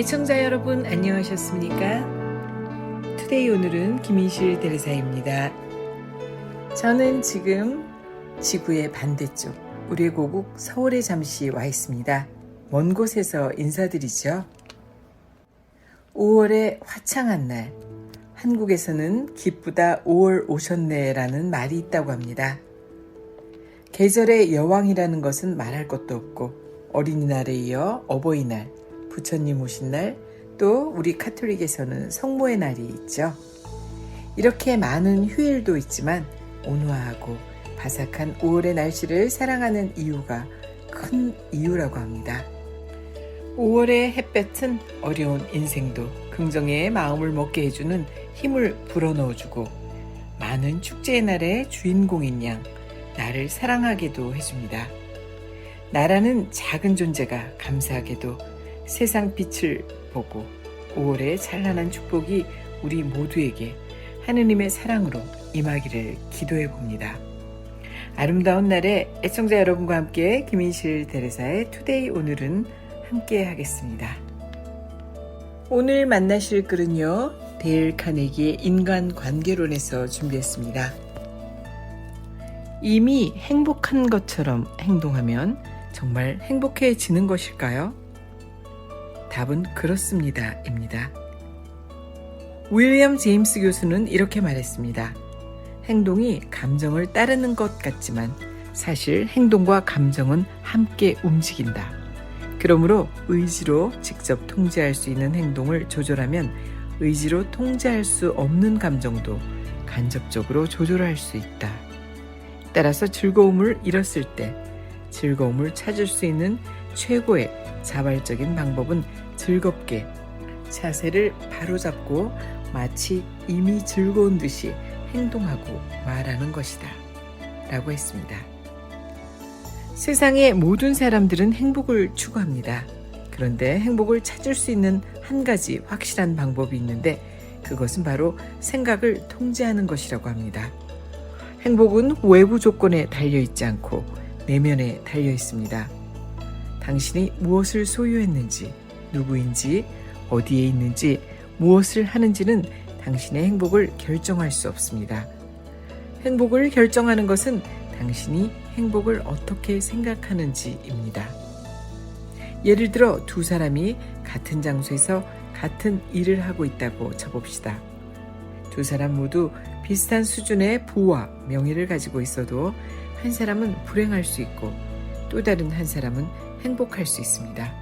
애청자 여러분 안녕하셨습니까? 투데이 오늘은 김인실 대리사입니다. 저는 지금 지구의 반대쪽 우리의 고국 서울에 잠시 와 있습니다. 먼 곳에서 인사드리죠. 5월의 화창한 날 한국에서는 기쁘다 5월 오셨네라는 말이 있다고 합니다. 계절의 여왕이라는 것은 말할 것도 없고 어린이날에 이어 어버이날, 부처님 오신 날, 또 우리 카톨릭에서는 성모의 날이 있죠. 이렇게 많은 휴일도 있지만 온화하고 바삭한 5월의 날씨를 사랑하는 이유가 큰 이유라고 합니다. 5월의 햇볕은 어려운 인생도 긍정의 마음을 먹게 해주는 힘을 불어넣어주고 많은 축제의 날의 주인공인 양 나를 사랑하게도 해줍니다. 나라는 작은 존재가 감사하게도 세상 빛을 보고 5월의 찬란한 축복이 우리 모두에게 하느님의 사랑으로 임하기를 기도해 봅니다. 아름다운 날에 애청자 여러분과 함께 김인실 대레사의 투데이 오늘은 함께 하겠습니다. 오늘 만나실 글은요, 데일 카네기의 인간 관계론에서 준비했습니다. 이미 행복한 것처럼 행동하면 정말 행복해지는 것일까요? 답은 그렇습니다. 입니다. 윌리엄 제임스 교수는 이렇게 말했습니다. 행동이 감정을 따르는 것 같지만 사실 행동과 감정은 함께 움직인다. 그러므로 의지로 직접 통제할 수 있는 행동을 조절하면 의지로 통제할 수 없는 감정도 간접적으로 조절할 수 있다. 따라서 즐거움을 잃었을 때 즐거움을 찾을 수 있는 최고의 자발적인 방법은 즐겁게 자세를 바로잡고 마치 이미 즐거운 듯이 행동하고 말하는 것이다. 라고 했습니다. 세상의 모든 사람들은 행복을 추구합니다. 그런데 행복을 찾을 수 있는 한 가지 확실한 방법이 있는데 그것은 바로 생각을 통제하는 것이라고 합니다. 행복은 외부 조건에 달려 있지 않고 내면에 달려 있습니다. 당신이 무엇을 소유했는지, 누구인지, 어디에 있는지, 무엇을 하는지는 당신의 행복을 결정할 수 없습니다. 행복을 결정하는 것은 당신이 행복을 어떻게 생각하는지입니다. 예를 들어 두 사람이 같은 장소에서 같은 일을 하고 있다고 쳐봅시다. 두 사람 모두 비슷한 수준의 부와 명예를 가지고 있어도 한 사람은 불행할 수 있고 또 다른 한 사람은 행복할 수 있습니다.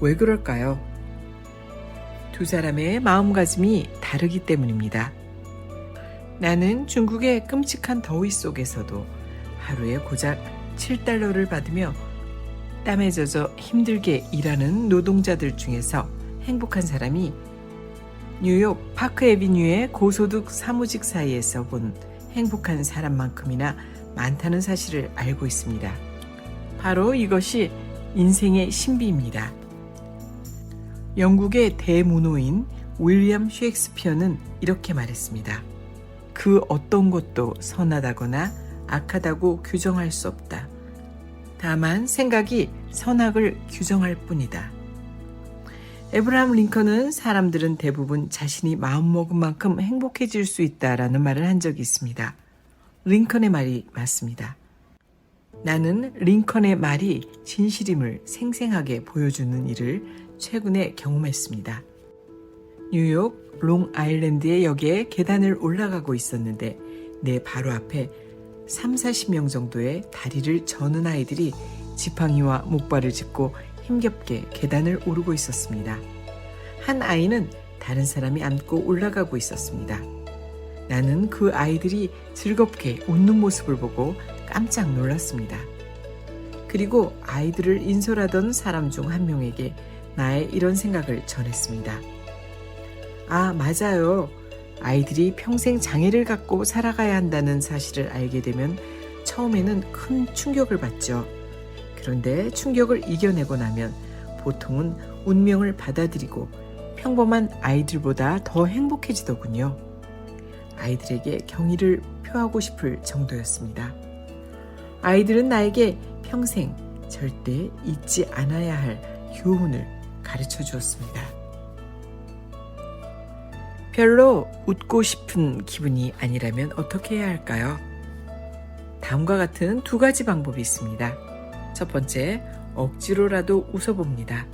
왜 그럴까요? 두 사람의 마음가짐이 다르기 때문입니다. 나는 중국의 끔찍한 더위 속에서도 하루에 고작 7달러를 받으며 땀에 젖어 힘들게 일하는 노동자들 중에서 행복한 사람이 뉴욕 파크 에비뉴의 고소득 사무직 사이에서 본 행복한 사람만큼이나 많다는 사실을 알고 있습니다. 바로 이것이 인생의 신비입니다. 영국의 대문호인 윌리엄 셰익스피어는 이렇게 말했습니다. 그 어떤 것도 선하다거나 악하다고 규정할 수 없다. 다만 생각이 선악을 규정할 뿐이다. 에브라함 링컨은 사람들은 대부분 자신이 마음먹은 만큼 행복해질 수 있다라는 말을 한 적이 있습니다. 링컨의 말이 맞습니다. 나는 링컨의 말이 진실임을 생생하게 보여주는 일을 최근에 경험했습니다. 뉴욕 롱아일랜드의 역에 계단을 올라가고 있었는데 내 바로 앞에 3, 40명 정도의 다리를 저는 아이들이 지팡이와 목발을 짚고 힘겹게 계단을 오르고 있었습니다. 한 아이는 다른 사람이 안고 올라가고 있었습니다. 나는 그 아이들이 즐겁게 웃는 모습을 보고 깜짝 놀랐습니다. 그리고 아이들을 인솔하던 사람 중 한 명에게 나의 이런 생각을 전했습니다. 아, 맞아요. 아이들이 평생 장애를 갖고 살아가야 한다는 사실을 알게 되면 처음에는 큰 충격을 받죠. 그런데 충격을 이겨내고 나면 보통은 운명을 받아들이고 평범한 아이들보다 더 행복해지더군요. 아이들에게 경의를 표하고 싶을 정도였습니다. 아이들은 나에게 평생 절대 잊지 않아야 할 교훈을 가르쳐 주었습니다. 별로 웃고 싶은 기분이 아니라면 어떻게 해야 할까요? 다음과 같은 두 가지 방법이 있습니다. 첫 번째, 억지로라도 웃어봅니다.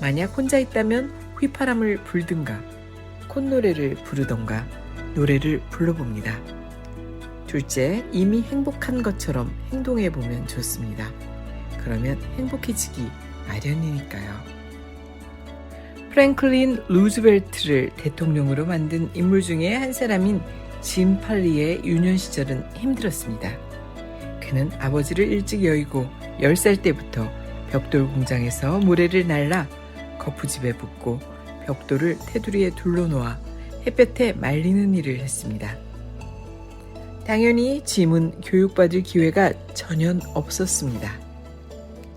만약 혼자 있다면 휘파람을 불든가, 콧노래를 부르던가, 노래를 불러봅니다. 둘째, 이미 행복한 것처럼 행동해 보면 좋습니다. 그러면 행복해지기 마련이니까요. 프랭클린 루즈벨트를 대통령으로 만든 인물 중에 한 사람인 짐 팔리의 유년 시절은 힘들었습니다. 그는 아버지를 일찍 여의고 10살 때부터 벽돌 공장에서 모래를 날라 거푸집에 붓고 벽돌을 테두리에 둘러놓아 햇볕에 말리는 일을 했습니다. 당연히 짐은 교육받을 기회가 전혀 없었습니다.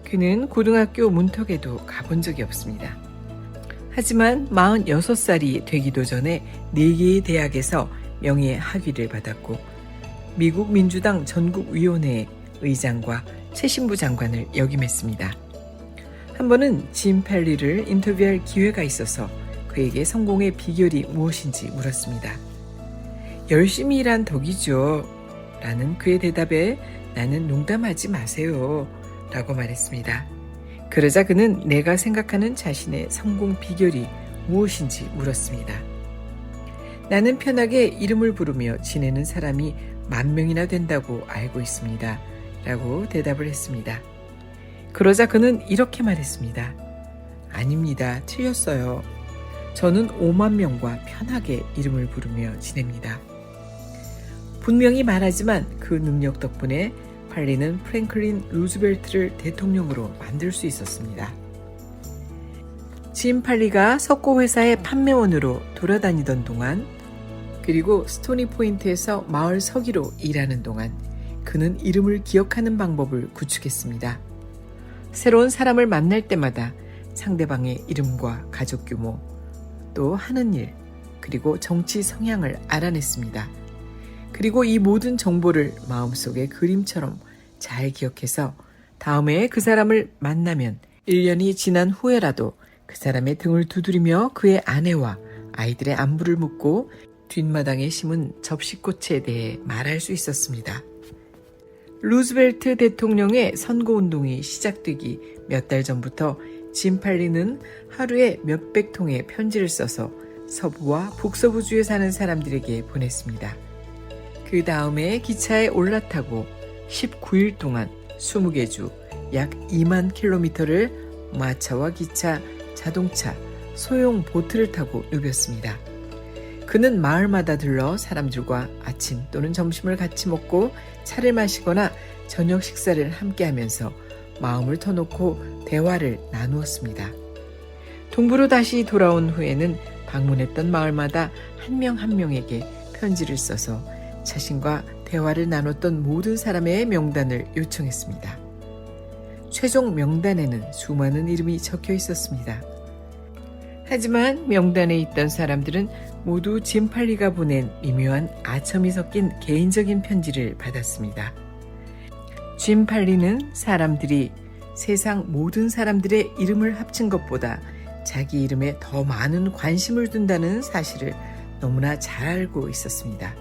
그는 고등학교 문턱에도 가본 적이 없습니다. 하지만 46살이 되기도 전에 4개의 대학에서 명예 학위를 받았고 미국 민주당 전국위원회 의장과 최신부 장관을 역임했습니다. 한 번은 짐 펠리를 인터뷰할 기회가 있어서 그에게 성공의 비결이 무엇인지 물었습니다. 열심히 일한 덕이죠. 라는 그의 대답에 나는 농담하지 마세요. 라고 말했습니다. 그러자 그는 내가 생각하는 자신의 성공 비결이 무엇인지 물었습니다. 나는 편하게 이름을 부르며 지내는 사람이 만 명이나 된다고 알고 있습니다. 라고 대답을 했습니다. 그러자 그는 이렇게 말했습니다. 아닙니다. 틀렸어요. 저는 5만 명과 편하게 이름을 부르며 지냅니다. 분명히 말하지만 그 능력 덕분에 팔리는 프랭클린 루즈벨트를 대통령으로 만들 수 있었습니다. 짐 팔리가 석고 회사의 판매원으로 돌아다니던 동안 그리고 스토니 포인트에서 마을 서기로 일하는 동안 그는 이름을 기억하는 방법을 구축했습니다. 새로운 사람을 만날 때마다 상대방의 이름과 가족 규모, 또 하는 일, 그리고 정치 성향을 알아냈습니다. 그리고 이 모든 정보를 마음속에 그림처럼 잘 기억해서 다음에 그 사람을 만나면 1년이 지난 후에라도 그 사람의 등을 두드리며 그의 아내와 아이들의 안부를 묻고 뒷마당에 심은 접시꽃에 대해 말할 수 있었습니다. 루즈벨트 대통령의 선거운동이 시작되기 몇 달 전부터 짐 팔리는 하루에 몇백 통의 편지를 써서 서부와 북서부주에 사는 사람들에게 보냈습니다. 그 다음에 기차에 올라타고 19일 동안 20개 주 약 2만 킬로미터를 마차와 기차, 자동차, 소형 보트를 타고 누볐습니다. 그는 마을마다 들러 사람들과 아침 또는 점심을 같이 먹고 차를 마시거나 저녁 식사를 함께 하면서 마음을 터놓고 대화를 나누었습니다. 동부로 다시 돌아온 후에는 방문했던 마을마다 한 명한 명에게 편지를 써서 자신과 대화를 나눴던 모든 사람의 명단을 요청했습니다. 최종 명단에는 수많은 이름이 적혀 있었습니다. 하지만 명단에 있던 사람들은 모두 짐팔리가 보낸 미묘한 아첨이 섞인 개인적인 편지를 받았습니다. 짐팔리는 사람들이 세상 모든 사람들의 이름을 합친 것보다 자기 이름에 더 많은 관심을 둔다는 사실을 너무나 잘 알고 있었습니다.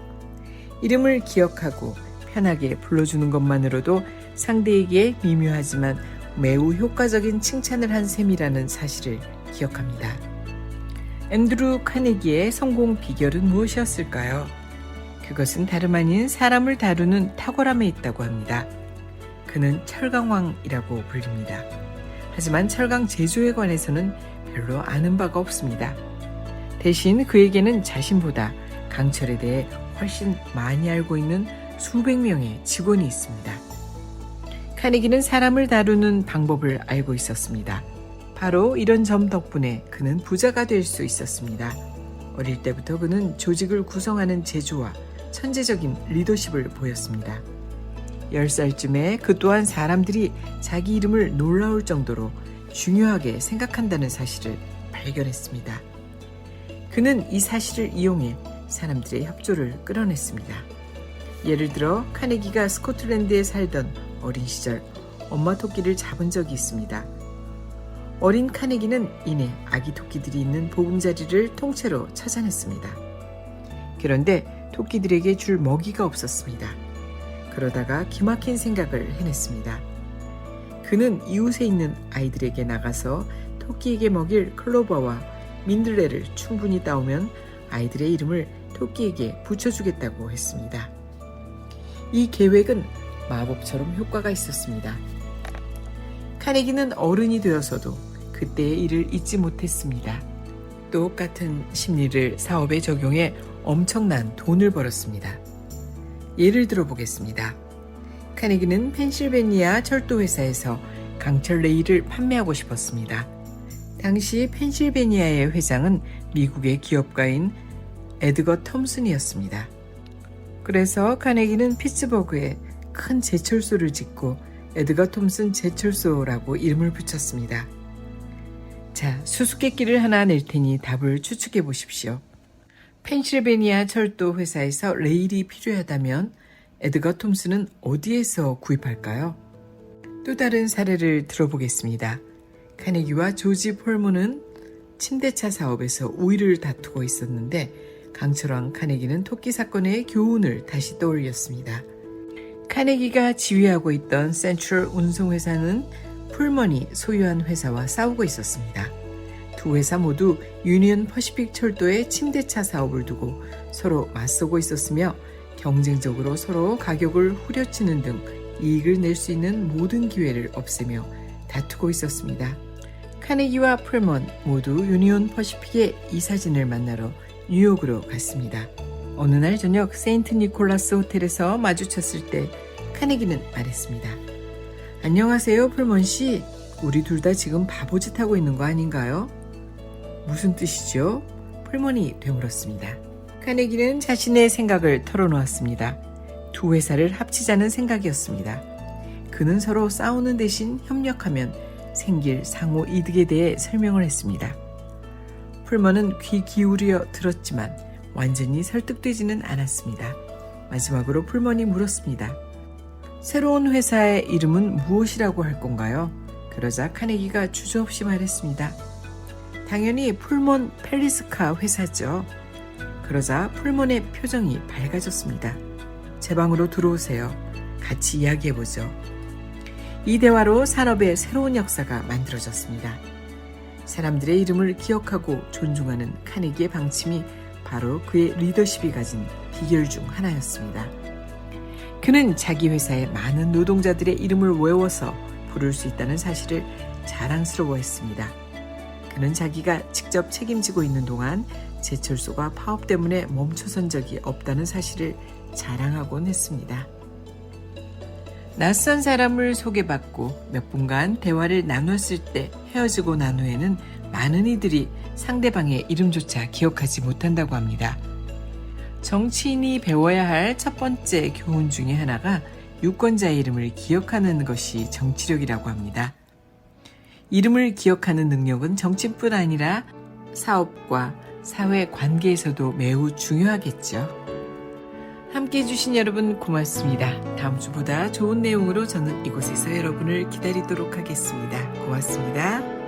이름을 기억하고 편하게 불러주는 것만으로도 상대에게 미묘하지만 매우 효과적인 칭찬을 한 셈이라는 사실을 기억합니다. 앤드루 카네기의 성공 비결은 무엇이었을까요? 그것은 다름 아닌 사람을 다루는 탁월함에 있다고 합니다. 그는 철강왕이라고 불립니다. 하지만 철강 제조에 관해서는 별로 아는 바가 없습니다. 대신 그에게는 자신보다 강철에 대해 훨씬 많이 알고 있는 수백 명의 직원이 있습니다. 카네기는 사람을 다루는 방법을 알고 있었습니다. 바로 이런 점 덕분에 그는 부자가 될 수 있었습니다. 어릴 때부터 그는 조직을 구성하는 재주와 천재적인 리더십을 보였습니다. 10살쯤에 그 또한 사람들이 자기 이름을 놀라울 정도로 중요하게 생각한다는 사실을 발견했습니다. 그는 이 사실을 이용해 사람들의 협조를 끌어냈습니다. 예를 들어 카네기가 스코틀랜드에 살던 어린 시절 엄마 토끼를 잡은 적이 있습니다. 어린 카네기는 이내 아기 토끼들이 있는 보금자리를 통째로 찾아냈습니다. 그런데 토끼들에게 줄 먹이가 없었습니다. 그러다가 기막힌 생각을 해냈습니다. 그는 이웃에 있는 아이들에게 나가서 토끼에게 먹일 클로버와 민들레를 충분히 따오면 아이들의 이름을 토끼에게 붙여주겠다고 했습니다. 이 계획은 마법처럼 효과가 있었습니다. 카네기는 어른이 되어서도 그때의 일을 잊지 못했습니다. 똑같은 심리를 사업에 적용해 엄청난 돈을 벌었습니다. 예를 들어 보겠습니다. 카네기는 펜실베니아 철도회사에서 강철 레일을 판매하고 싶었습니다. 당시 펜실베니아의 회장은 미국의 기업가인 에드거 톰슨이었습니다. 그래서 카네기는 피츠버그에 큰 제철소를 짓고 에드거 톰슨 제철소라고 이름을 붙였습니다. 자, 수수께끼를 하나 낼 테니 답을 추측해 보십시오. 펜실베니아 철도 회사에서 레일이 필요하다면 에드거 톰슨은 어디에서 구입할까요? 또 다른 사례를 들어보겠습니다. 카네기와 조지 폴문은 침대차 사업에서 우위를 다투고 있었는데 강철왕 카네기는 토끼 사건의 교훈을 다시 떠올렸습니다. 카네기가 지휘하고 있던 센트럴 운송회사는 풀먼이 소유한 회사와 싸우고 있었습니다. 두 회사 모두 유니언 퍼시픽 철도의 침대차 사업을 두고 서로 맞서고 있었으며 경쟁적으로 서로 가격을 후려치는 등 이익을 낼 수 있는 모든 기회를 없애며 다투고 있었습니다. 카네기와 풀먼 모두 유니온 퍼시픽의 이사진을 만나러 뉴욕으로 갔습니다. 어느 날 저녁 세인트 니콜라스 호텔에서 마주쳤을 때 카네기는 말했습니다. 안녕하세요, 풀먼 씨. 우리 둘 다 지금 바보짓 하고 있는 거 아닌가요? 무슨 뜻이죠? 풀먼이 되물었습니다. 카네기는 자신의 생각을 털어놓았습니다. 두 회사를 합치자는 생각이었습니다. 그는 서로 싸우는 대신 협력하면 생길 상호 이득에 대해 설명을 했습니다. 풀먼은 귀 기울여 들었지만 완전히 설득되지는 않았습니다. 마지막으로 풀먼이 물었습니다. 새로운 회사의 이름은 무엇이라고 할 건가요? 그러자 카네기가 주저없이 말했습니다. 당연히 풀먼 펠리스카 회사죠. 그러자 풀먼의 표정이 밝아졌습니다. 제 방으로 들어오세요. 같이 이야기해보죠. 이 대화로 산업의 새로운 역사가 만들어졌습니다. 사람들의 이름을 기억하고 존중하는 카네기의 방침이 바로 그의 리더십이 가진 비결 중 하나였습니다. 그는 자기 회사의 많은 노동자들의 이름을 외워서 부를 수 있다는 사실을 자랑스러워했습니다. 그는 자기가 직접 책임지고 있는 동안 제철소가 파업 때문에 멈춰선 적이 없다는 사실을 자랑하곤 했습니다. 낯선 사람을 소개받고 몇 분간 대화를 나눴을 때 헤어지고 난 후에는 많은 이들이 상대방의 이름조차 기억하지 못한다고 합니다. 정치인이 배워야 할 첫 번째 교훈 중에 하나가 유권자의 이름을 기억하는 것이 정치력이라고 합니다. 이름을 기억하는 능력은 정치뿐 아니라 사업과 사회 관계에서도 매우 중요하겠죠. 함께 해주신 여러분 고맙습니다. 다음 주보다 좋은 내용으로 저는 이곳에서 여러분을 기다리도록 하겠습니다. 고맙습니다.